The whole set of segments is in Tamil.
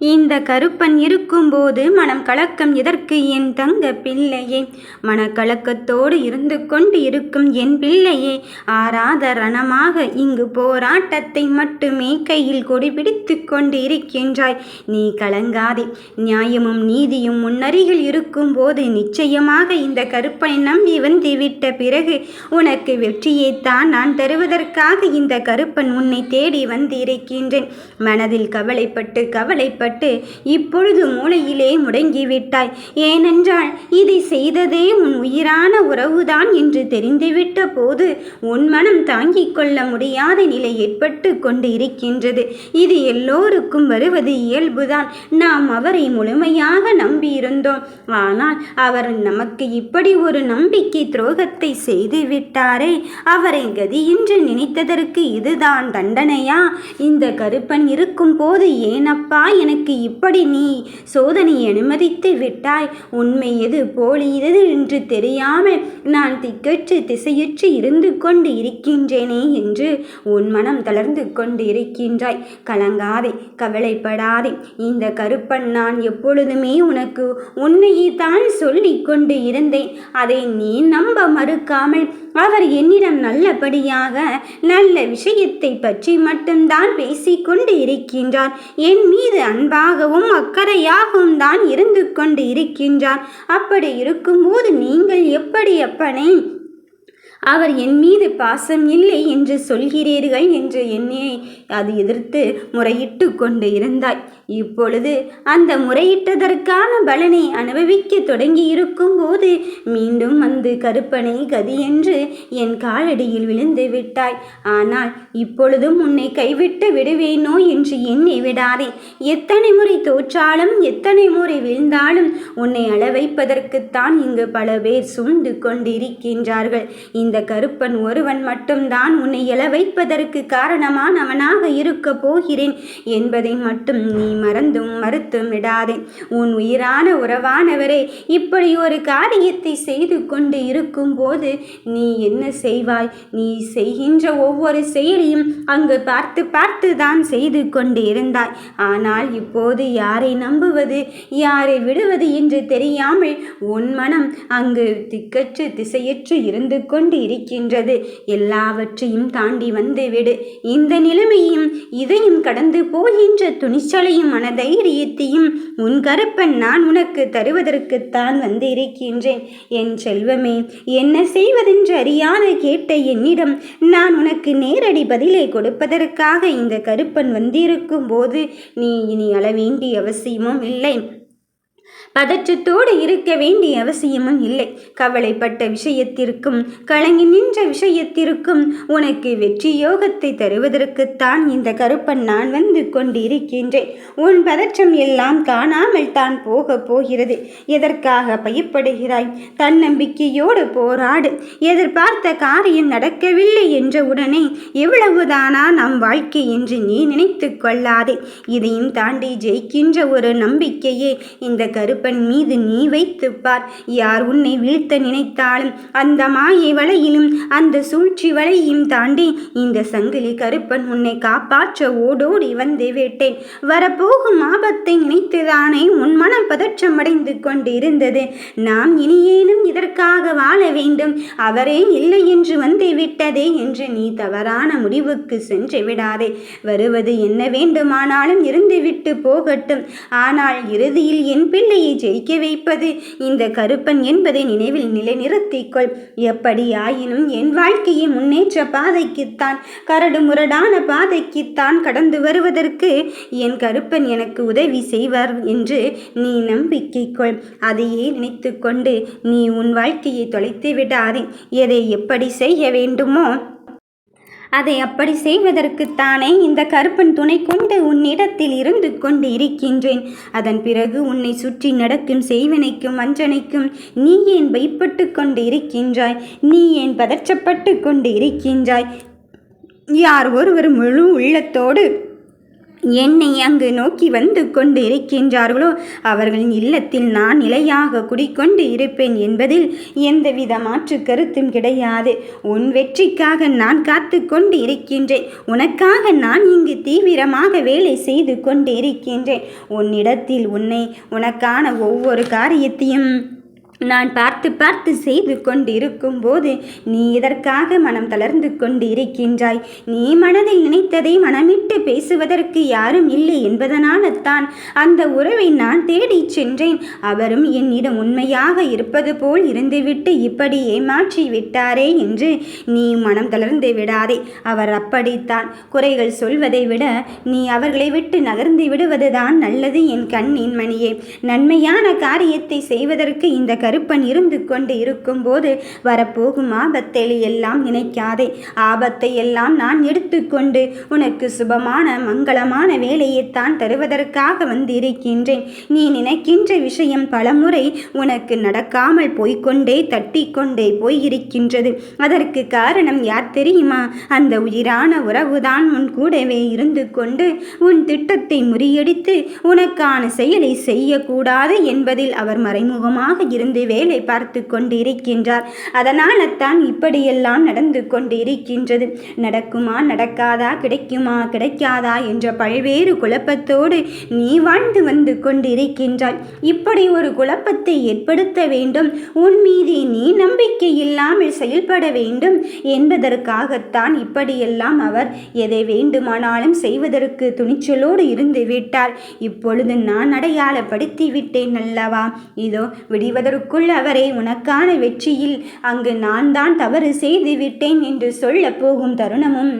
இந்த கருப்பன் இருக்கும்போது மனம் கலக்கம் எதற்கு என் தங்க பிள்ளையே? மனக்கலக்கத்தோடு இருந்து கொண்டு இருக்கும் என் பிள்ளையே ஆராத ரணமாக இங்கு போராட்டத்தை மட்டுமே கையில் கொடி பிடித்து கொண்டு இருக்கின்றாய் நீ கலங்காதே. நியாயமும் நீதியும் முன்னருகில் இருக்கும்போது நிச்சயமாக இந்த கருப்பனை நம்பி வந்து விட்ட பிறகு உனக்கு வெற்றியைத்தான் நான் தருவதற்காக இந்த கருப்பன் உன்னை தேடி வந்து இருக்கின்றேன் மனதில் கவலைப்பட்டு கவலைப்பட்டு இப்பொழுது மூளையிலே முடங்கிவிட்டாய். ஏனென்றால் இதை செய்ததே உன் உயிரான உறவுதான் என்று தெரிந்துவிட்ட போது உன் மனம் தாங்கிக் கொள்ள முடியாத நிலை ஏற்பட்டு கொண்டு இருக்கின்றது இது எல்லோருக்கும் வருவது இயல்புதான். நாம் அவரை முழுமையாக நம்பியிருந்தோம். ஆனால் அவர் நமக்கு இப்படி ஒரு நம்பிக்கை துரோகத்தை செய்து விட்டாரே அவரை கதியின்று நினைத்ததற்கு இதுதான் தண்டனையா? இந்த கருப்பன் இருக்கும் போது ஏனப்பா எனக்கு இப்படி நீ சோதனையை அனுமதித்து விட்டாய்? உண்மை எது போலி எது என்று தெரியாமல் நான் திக்கற்று திசையற்று இருந்து கொண்டு இருக்கின்றேனே என்று உன் மனம் தளர்ந்து கொண்டு இருக்கின்றாய். கலங்காதே கவலைப்படாதே. இந்த கருப்பன் நான் எப்பொழுதுமே உனக்கு உண்மையை தான் சொல்லிக் கொண்டு இருந்தேன். அதை நீ நம்ப மறுக்காமல் அவர் என்னிடம் நல்லபடியாக நல்ல விஷயத்தை பற்றி மட்டும்தான் பேசிக்கொண்டு இருக்கின்றார். என் மீது அன்பாகவும் அக்கறையாகவும் தான் இருந்து கொண்டு இருக்கின்றார் அப்படி இருக்கும்போது நீங்கள் எப்படி அப்பனே? அவர் என் மீது பாசம் இல்லை என்று சொல்கிறீர்கள் என்று என்னை அது எதிர்த்து முறையிட்டு கொண்டு இருந்தாய். இப்பொழுது அந்த முறையிட்டதற்கான பலனை அனுபவிக்க தொடங்கி இருக்கும்போது மீண்டும் வந்து கருப்பனை கதி என்று என் காலடியில் விழுந்து விட்டாய். ஆனால் இப்பொழுதும் உன்னை கைவிட்டு விடுவேனோ என்று எண்ணி விடாதே. எத்தனை முறை தோற்றாலும் எத்தனை முறை விழுந்தாலும் உன்னை அளவைப்பதற்குத்தான் இங்கு பல பேர் சூழ்ந்து கொண்டிருக்கின்றார்கள். இந்த கருப்பன் ஒருவன் மட்டும்தான் உன்னை எழ வைப்பதற்கு காரணமானவனாக இருக்கப் போகிறேன் என்பதை மட்டும் நீ மறந்தும் மறுத்தும் விடாதே. உன் உயிரான உறவானவரே இப்படி ஒரு காரியத்தை செய்து கொண்டு இருக்கும்போது நீ என்ன செய்வாய்? நீ செய்கின்ற ஒவ்வொரு செயலையும் அங்கு பார்த்து பார்த்து தான் செய்து கொண்டு இருந்தாய் ஆனால் இப்போது யாரை நம்புவது யாரை விடுவது என்று தெரியாமல் உன் மனம் அங்கு திக்கற்று திசையற்று இருந்து கொண்டு இருக்கின்றது எல்லாவற்றையும் தாண்டி வந்து விடு இந்த நிலைமையும் இதையும் கடந்து போகின்ற துணிச்சலையும் மனதைரியத்தையும் உன் கருப்பன் நான் உனக்கு தருவதற்குத்தான் வந்து இருக்கின்றேன் என் செல்வமே என்ன செய்வதென்று அறியாத கேட்ட என்னிடம் நான் உனக்கு நேரடி பதிலை கொடுப்பதற்காக இந்த கருப்பன் வந்திருக்கும் போது நீ இனி அளவேண்டிய அவசியமும் இல்லை. பதற்றத்தோடு இருக்க வேண்டிய அவசியமும் இல்லை. கவலைப்பட்ட விஷயத்திற்கும் கலங்கி நின்ற விஷயத்திற்கும் உனக்கு வெற்றி யோகத்தை தருவதற்குத்தான் இந்த கருப்பன் நான் வந்து கொண்டிருக்கின்றேன். உன் பதற்றம் எல்லாம் காணாமல் தான் போக போகிறது. எதற்காக பயப்படுகிறாய்? தன்னம்பிக்கையோடு போராடு. எதிர்பார்த்த காரியம் நடக்கவில்லை என்ற உடனே எவ்வளவுதானா நம் வாழ்க்கை என்று நீ நினைத்து கொள்ளாதே. இதையும் தாண்டி ஜெயிக்கின்ற ஒரு நம்பிக்கையே இந்த கருப்பு கருப்பன் மீது நீ வைத்துப்பார். யார் உன்னை வீழ்த்த நினைத்தாலும் அந்த மாயை வலையிலும் அந்த சூழ்ச்சி வலையும் தாண்டி இந்த சங்கிலி கருப்பன் உன்னை காப்பாற்ற ஓடோடி வந்து விட்டேன். வரப்போகும் ஆபத்தை நினைத்துதானே உன் மனம் பதற்றமடைந்து அடைந்து கொண்டிருந்தது. நாம் இனியேனும் இதற்காக வாழ வேண்டும். அவரே இல்லை என்று வந்து விட்டதே என்று நீ தவறான முடிவுக்கு சென்று விடாதே. வருவது என்ன வேண்டுமானாலும் இருந்துவிட்டு போகட்டும். ஆனால் இறுதியில் என் பிள்ளையை ஜெயிக்க வைப்பது இந்த கருப்பன் என்பதை நினைவில் நிலைநிறுத்திக்கொள். எப்படி ஆயினும் என் வாழ்க்கையை முன்னேற்ற பாதைக்குத்தான் கரடு முரடான பாதைக்குத்தான் கடந்து வருவதற்கு என் கருப்பன் எனக்கு உதவி செய்வார் என்று நீ நம்பிக்கை கொள் அதையே நினைத்து கொண்டு நீ உன் வாழ்க்கையை தொலைத்து விடாதே எதை எப்படி செய்ய வேண்டுமோ அதை அப்படி செய்வதற்குத்தானே இந்த கருப்பன் துணை கொண்டு உன்னிடத்தில் இருந்து கொண்டு இருக்கின்றேன் அதன் பிறகு உன்னை சுற்றி நடக்கும் செய்வினைக்கும் வஞ்சனைக்கும் நீ ஏன் பயப்பட்டு கொண்டு இருக்கின்றாய் நீ ஏன் பதற்றப்பட்டு கொண்டு இருக்கின்றாய் யார் ஒருவர் முழு உள்ளத்தோடு என்னை அங்கு நோக்கி வந்து கொண்டு இருக்கின்றார்களோ அவர்களின் இல்லத்தில் நான் நிலையாக குடிக்கொண்டு இருப்பேன் என்பதில் எந்தவித மாற்று கருத்தும் கிடையாது. உன் வெற்றிக்காக நான் காத்து கொண்டு இருக்கின்றேன். உனக்காக நான் இங்கு தீவிரமாக வேலை செய்து கொண்டு இருக்கின்றேன். உன்னிடத்தில் உன்னை உனக்கான ஒவ்வொரு காரியத்தையும் நான் பார்த்து பார்த்து செய்து கொண்டு இருக்கும்போது நீ இதற்காக மனம் தளர்ந்து கொண்டு இருக்கின்றாய் நீ மனதில் நினைத்ததை மனமிட்டு பேசுவதற்கு யாரும் இல்லை என்பதனால்தான் அந்த உறவை நான் தேடிச் சென்றேன். அவரும் என்னிடம் உண்மையாக இருப்பது போல் இருந்துவிட்டு இப்படி ஏமாற்றி விட்டாரே என்று நீ மனம் தளர்ந்து விடாதே. அவர் அப்படித்தான். குறைகள் சொல்வதை விட நீ அவர்களை விட்டு நகர்ந்து விடுவதுதான் நல்லது என் கண்ணின் மணியே. நன்மையான காரியத்தை செய்வதற்கு இந்த கருப்பன் இருந்து கொண்டு இருக்கும்போது வரப்போகும் ஆபத்தை எல்லாம் நினைக்காதே. ஆபத்தை எல்லாம் நான் எடுத்துக்கொண்டு உனக்கு சுபமான மங்களமான வேலையைத்தான் தருவதற்காக வந்திருக்கின்றேன். நீ நினைக்கின்ற விஷயம் பலமுறை உனக்கு நடக்காமல் போய்கொண்டே தட்டி கொண்டே போயிருக்கின்றது. அதற்கு காரணம் யார் தெரியுமா? அந்த உயிரான உறவுதான் உன் கூடவே இருந்து கொண்டு உன் திட்டத்தை முறியடித்து உனக்கான செயலை செய்யக்கூடாது என்பதில் அவர் மறைமுகமாக இருந்து வேலை பார்த்து கொண்டிருக்கின்றார். அதனால தான் இப்படியெல்லாம் நடந்து கொண்டு இருக்கின்றது நடக்குமா நடக்காதா கிடைக்குமா கிடைக்காதா என்ற பல்வேறு குழப்பத்தோடு நீ வாழ்ந்து வந்து கொண்டிருக்கின்றாய். இப்படி ஒரு குழப்பத்தை ஏற்படுத்த வேண்டும். உன் மீது நீ நம்பிக்கை இல்லாமல் செயல்பட வேண்டும் என்பதற்காகத்தான் இப்படியெல்லாம் அவர் எதை வேண்டுமானாலும் செய்வதற்கு துணிச்சலோடு இருந்து விட்டார் இப்பொழுது நான் அடையாளப்படுத்தி விட்டேன் அல்லவா? இதோ விடுவதற்கு அதற்குள் அவரை உனக்கான வெற்றியில் அங்கு நான் தான் தவறு செய்து விட்டேன் என்று சொல்ல போகும் தருணமும்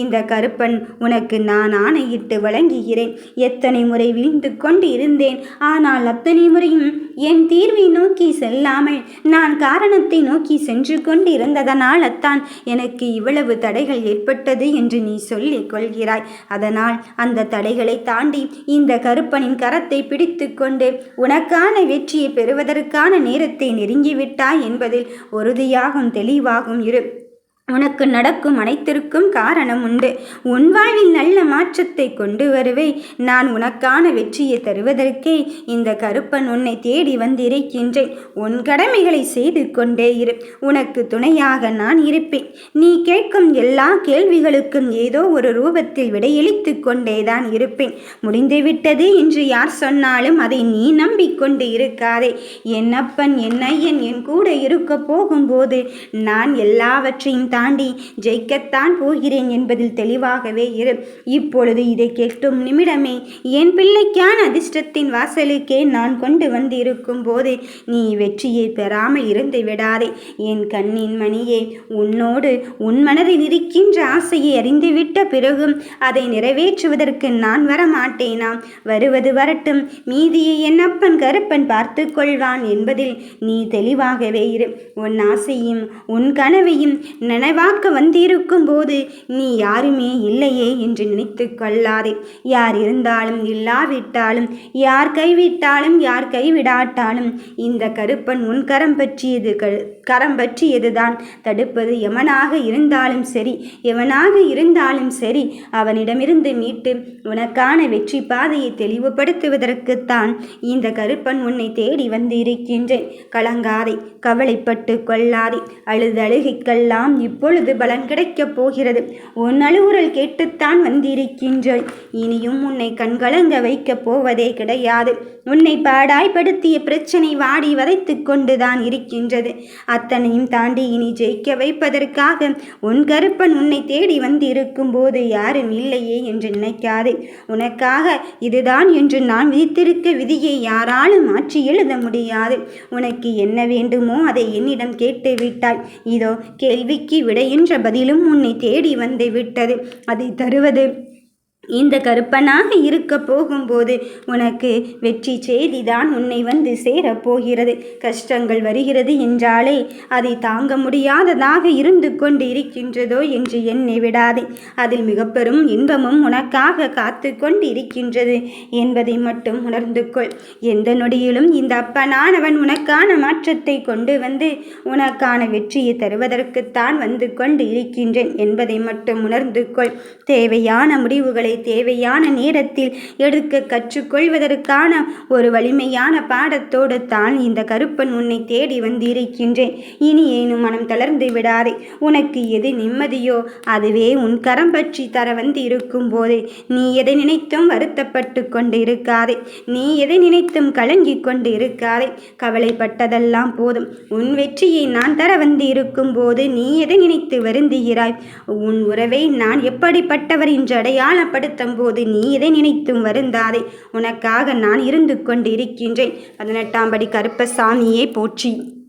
இந்த கருப்பன் உனக்கு நான் ஆணையிட்டு வழங்குகிறேன். எத்தனை முறை வீழ்ந்து கொண்டு இருந்தேன் ஆனால் அத்தனை முறையும் என் தீர்வை நோக்கி செல்லாமல் நான் காரணத்தை நோக்கி சென்று கொண்டு இருந்ததனால் அத்தான் எனக்கு இவ்வளவு தடைகள் ஏற்பட்டது என்று நீ சொல்லிக் கொள்கிறாய். அதனால் அந்த தடைகளை தாண்டி இந்த கருப்பனின் கரத்தை பிடித்து கொண்டு உனக்கான வெற்றியை பெறுவதற்கான நேரத்தை நெருங்கிவிட்டாய் என்பதில் உறுதியாகும் தெளிவாகும் இரு. உனக்கு நடக்கும் அனைத்திற்கும் காரணம் உண்டு. உன் வாழ்வில் நல்ல மாற்றத்தை கொண்டு வருவே. நான் உனக்கான வெற்றியை தருவதற்கே இந்த கருப்பன் உன்னை தேடி வந்திருக்கின்றேன். உன் கடமைகளை செய்து கொண்டே இரு. உனக்கு துணையாக நான் இருப்பேன். நீ கேட்கும் எல்லா கேள்விகளுக்கும் ஏதோ ஒரு ரூபத்தில் விடையளித்து கொண்டேதான் இருப்பேன். முடிந்துவிட்டது என்று யார் சொன்னாலும் அதை நீ நம்பிக்கொண்டு இருக்காதே. என் அப்பன் என் ஐயன் என் கூட இருக்க போகும்போது நான் எல்லாவற்றையும் தாண்டி ஜெயிக்கத்தான் போகிறேன் என்பதில் தெளிவாகவே இரு. இப்பொழுது இதை கேட்டும் நிமிடமே என் பிள்ளைக்கான அதிர்ஷ்டத்தின் வாசலுக்கே நான் கொண்டு வந்திருக்கும் போது நீ வெற்றியை பெறாமல் இருந்து விடாதே. என் கண்ணின் மணியே உன்னோடு உன் மனதில் இருக்கின்ற ஆசையை அறிந்துவிட்ட பிறகும் அதை நிறைவேற்றுவதற்கு நான் வரமாட்டேனாம் வருவது வரட்டும் மீதியை என் அப்பன் கருப்பன் பார்த்து கொள்வான் என்பதில் நீ தெளிவாகவே இரு. உன் ஆசையும் உன் கனவையும் நனவாக்க வந்திருக்கும் போது நீ யாருமே இல்லையே என்று நினைத்து கொள்ளாதே. யார் இருந்தாலும் இல்லாவிட்டாலும் யார் கைவிட்டாலும் யார் கைவிடாட்டாலும் இந்த கருப்பன் உன் கரம் பற்றியது கரம் பற்றியதுதான். தடுப்பது எவனாக இருந்தாலும் சரி எவனாக இருந்தாலும் சரி அவனிடமிருந்து மீட்டு உனக்கான வெற்றி பாதையை தெளிவுபடுத்துவதற்குத்தான் இந்த கருப்பன் உன்னை தேடி வந்து இருக்கின்றேன் கலங்காதே கவலைப்பட்டு கொள்ளாதே. அழுது அழுகைக்கெல்லாம் இப்பொழுது பலன் கிடைக்கப் போகிறது. உன் அழுவுரல் கேட்டுத்தான் வந்திருக்கின்றாய். இனியும் உன்னை கண்கலங்க வைக்கப் போவதே கிடையாது. உன்னை பாடாய்படுத்திய பிரச்சனை வாடி வதைத்து கொண்டுதான் இருக்கின்றது. அத்தனையும் தாண்டி இனி ஜெயிக்க வைப்பதற்காக உன் கருப்பன் உன்னை தேடி வந்திருக்கும் போது யாரும் இல்லையே என்று நினைக்காதே. உனக்காக இதுதான் என்று நான் விதித்திருக்க விதியை யாராலும் மாற்றி எழுத முடியாது. உனக்கு என்ன வேண்டுமோ அதை என்னிடம் கேட்டு விட்டாய். இதோ கேள்விக்கு விடையென்ற பதிலும் உன்னை தேடி வந்து விட்டது. அதை தருவது இந்த கருப்பனாக இருக்க போகும்போது உனக்கு வெற்றி செய்திதான் உன்னை வந்து சேரப்போகிறது கஷ்டங்கள் வருகிறது என்றாலே அதை தாங்க முடியாததாக இருந்து கொண்டு இருக்கின்றதோ என்று எண்ணி விடாதே. அதில் மிக பெரும் இன்பமும் உனக்காக காத்து கொண்டு இருக்கின்றது என்பதை மட்டும் உணர்ந்து கொள். எந்த நொடியிலும் இந்த அப்பனானவன் உனக்கான மாற்றத்தை கொண்டு வந்து உனக்கான வெற்றியை தருவதற்குத்தான் வந்து கொண்டு இருக்கின்றேன் என்பதை மட்டும் உணர்ந்து கொள். தேவையான முடிவுகளை தேவையான நேரத்தில் எடுக்க கற்றுக்கொள்வதற்கான ஒரு வலிமையான பாடத்தோடு தான் இந்த கருப்பன் உன்னை தேடி வந்திருக்கின்றேன். இனி ஏனும் மனம் தளர்ந்து விடாதே. உனக்கு எது நிம்மதியோ அதுவே உன் கரம் பற்றி தர வந்து இருக்கும் போதே நீ எதை நினைத்தும் வருத்தப்பட்டு கொண்டு இருக்காதே நீ எதை நினைத்தும் கலங்கி கொண்டு இருக்காதே கவலைப்பட்டதெல்லாம் போதும். உன் வெற்றியை நான் தர வந்து இருக்கும் போது நீ எதை நினைத்து வருந்துகிறாய்? உன் உறவை நான் எப்படிப்பட்டவர் என்று அடையாளப்படுத்தும் போது நீ எதை நினைத்தும் வருந்தாதே. உனக்காக நான் இருந்து கொண்டு இருக்கின்றேன் பதினெட்டாம் படி கருப்பசாமியே போற்றி.